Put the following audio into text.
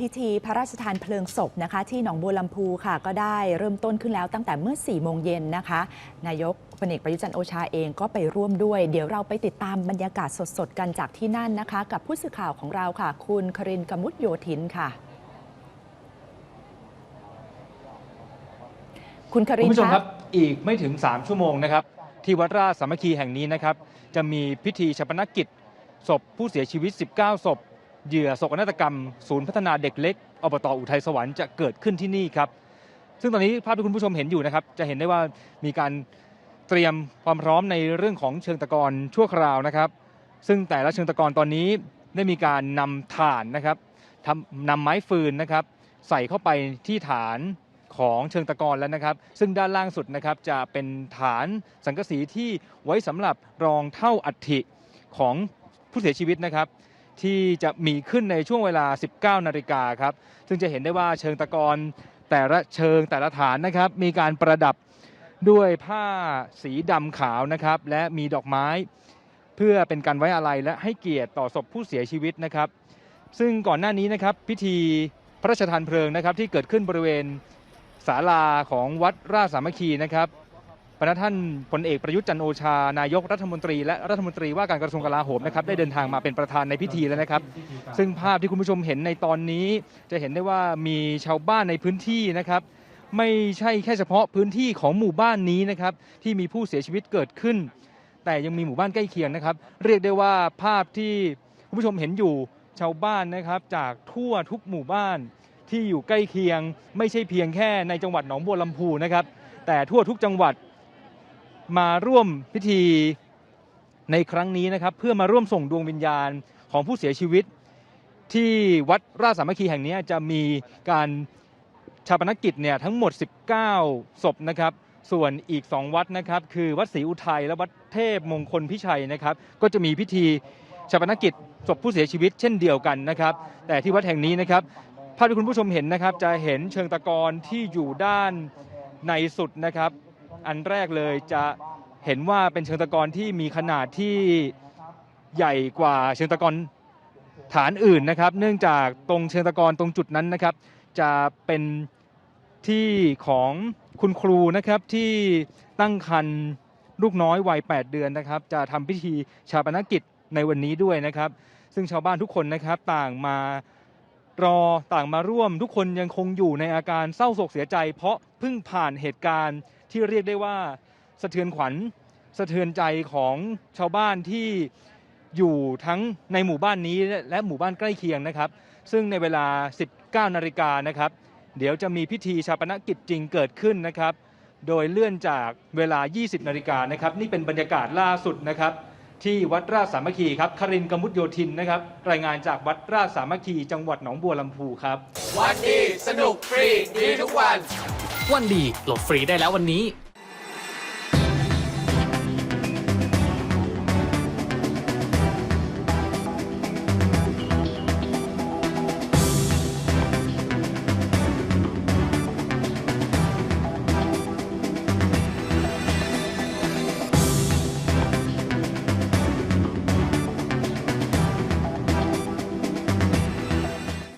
พิธีพระราชทานเพลิงศพนะคะที่หนองบัวลำพูค่ะ ก็ได้เริ่มต้นขึ้นแล้วตั้งแต่เมื่อ 4 โมงเย็นนะคะ นายกพลเอกประยุจันโอชาเองก็ไปร่วมด้วย เดี๋ยวเราไปติดตามบรรยากาศสดๆ กันจากที่นั่นนะคะ กับผู้สื่อข่าวของเราค่ะ คุณครินกมุตโยธินค่ะ คุณคริคุนณผู้ชมครับอีกไม่ถึง 3 ชั่วโมงนะครับ ที่วัดราชสามัคคีแห่งนี้นะครับ จะมีพิธีชาปนกิจศพผู้เสียชีวิต 19 ศพ เหยื่อโศกนาฏกรรม ศูนย์พัฒนาเด็กเล็กอบตอุทัยสวรรค์จะเกิดขึ้นที่นี่ครับ ซึ่งตอนนี้ภาพที่คุณผู้ชมเห็นอยู่นะครับ จะเห็นได้ว่ามีการเตรียมความพร้อมในเรื่องของเชิงตะกอนชั่วคราวนะครับ ซึ่งแต่ละเชิงตะกอนตอนนี้ได้มีการนำถ่านนะครับทำนำไม้ฟืนนะครับ ใส่เข้าไปที่ฐานของเชิงตะกอนแล้วนะครับ ซึ่งด้านล่างสุดนะครับจะเป็นฐานสังกะสีที่ไว้สำหรับรองเท่าอัฐิของผู้เสียชีวิตนะครับ ที่จะมีขึ้นในช่วงเวลา 19 นาฬิกาครับ ซึ่งจะเห็นได้ว่าเชิงตะกอนแต่ละเชิงแต่ละฐานนะครับ มีการประดับด้วยผ้าสีดำขาวนะครับ และมีดอกไม้ เพื่อเป็นการไว้อาลัยและให้เกียรติต่อศพผู้เสียชีวิตนะครับ ซึ่งก่อนหน้านี้นะครับพิธีพระราชทานเพลิงนะครับที่เกิดขึ้นบริเวณศาลาของวัดราชสามัคคีนะครับ พระท่านพลเอกประยุทธ์จันทร์โอชา นายกรัฐมนตรี และรัฐมนตรีว่าการกระทรวงกลาโหมนะครับได้เดินทางมาเป็นประธานในพิธีแล้วนะครับ ซึ่งภาพที่คุณผู้ชมเห็นในตอนนี้ จะเห็นได้ว่ามีชาวบ้านในพื้นที่นะครับไม่ใช่แค่เฉพาะพื้นที่ของหมู่บ้านนี้นะครับที่มีผู้เสียชีวิตเกิดขึ้น แต่ยังมีหมู่บ้านใกล้เคียงนะครับ เรียกได้ว่าภาพที่คุณผู้ชมเห็นอยู่ชาวบ้านนะครับจากทั่วทุกหมู่บ้านที่อยู่ใกล้เคียง ไม่ใช่เพียงแค่ในจังหวัดหนองบัวลำพูนะครับแต่ทั่วทุกจังหวัด มาร่วมพิธีในครั้งนี้นะครับ เพื่อมาร่วมส่งดวงวิญญาณของผู้เสียชีวิต ที่วัดราชสามัคคีแห่งนี้จะมีการชาปนกิจเนี่ยทั้งหมด 19 ศพนะครับ ส่วนอีก 2 วัดนะครับ คือวัดศรีอุทัยและวัดเทพมงคลพิชัยนะครับ ก็จะมีพิธีชาปนกิจศพผู้เสียชีวิตเช่นเดียวกันนะครับ แต่ที่วัดแห่งนี้นะครับภาพที่คุณผู้ชมเห็นนะครับ จะเห็นเชิงตะกอนที่อยู่ด้านในสุดนะครับ อันแรกเลยจะเห็นว่าเป็นเชิงตะกอนที่มีขนาดที่ใหญ่กว่าเชิงตะกอนฐานอื่นนะครับ เนื่องจากตรงเชิงตะกอนตรงจุดนั้นนะครับ จะเป็นที่ของคุณครูนะครับที่ตั้งครรภ์ลูกน้อยวัย 8 เดือนนะครับ จะทำพิธีชาปนกิจในวันนี้ด้วยนะครับ ซึ่งชาวบ้านทุกคนนะครับต่างมา รอต่างมาร่วม ทุกคนยังคงอยู่ในอาการเศร้าโศกเสียใจ เพราะเพิ่งผ่านเหตุการณ์ที่เรียกได้ว่าสะเทือนขวัญสะเทือนใจของชาวบ้านที่อยู่ทั้งในหมู่บ้านนี้และหมู่บ้านใกล้เคียงนะครับ ซึ่งในเวลา 19 นาฬิกานะครับ เดี๋ยวจะมีพิธีชาปนกิจจริงเกิดขึ้นนะครับ โดยเลื่อนจากเวลา 20 นาฬิกานะครับ นี่เป็นบรรยากาศล่าสุดนะครับ ที่วัดราชสามัคคีครับคารินทร์กมุตโยธินนะครับ รายงานจากวัดราชสามัคคีจังหวัดหนองบัวลำพูครับ วันดี สนุกฟรี ดีทุกวัน วันดีโหลดฟรีได้แล้ววันนี้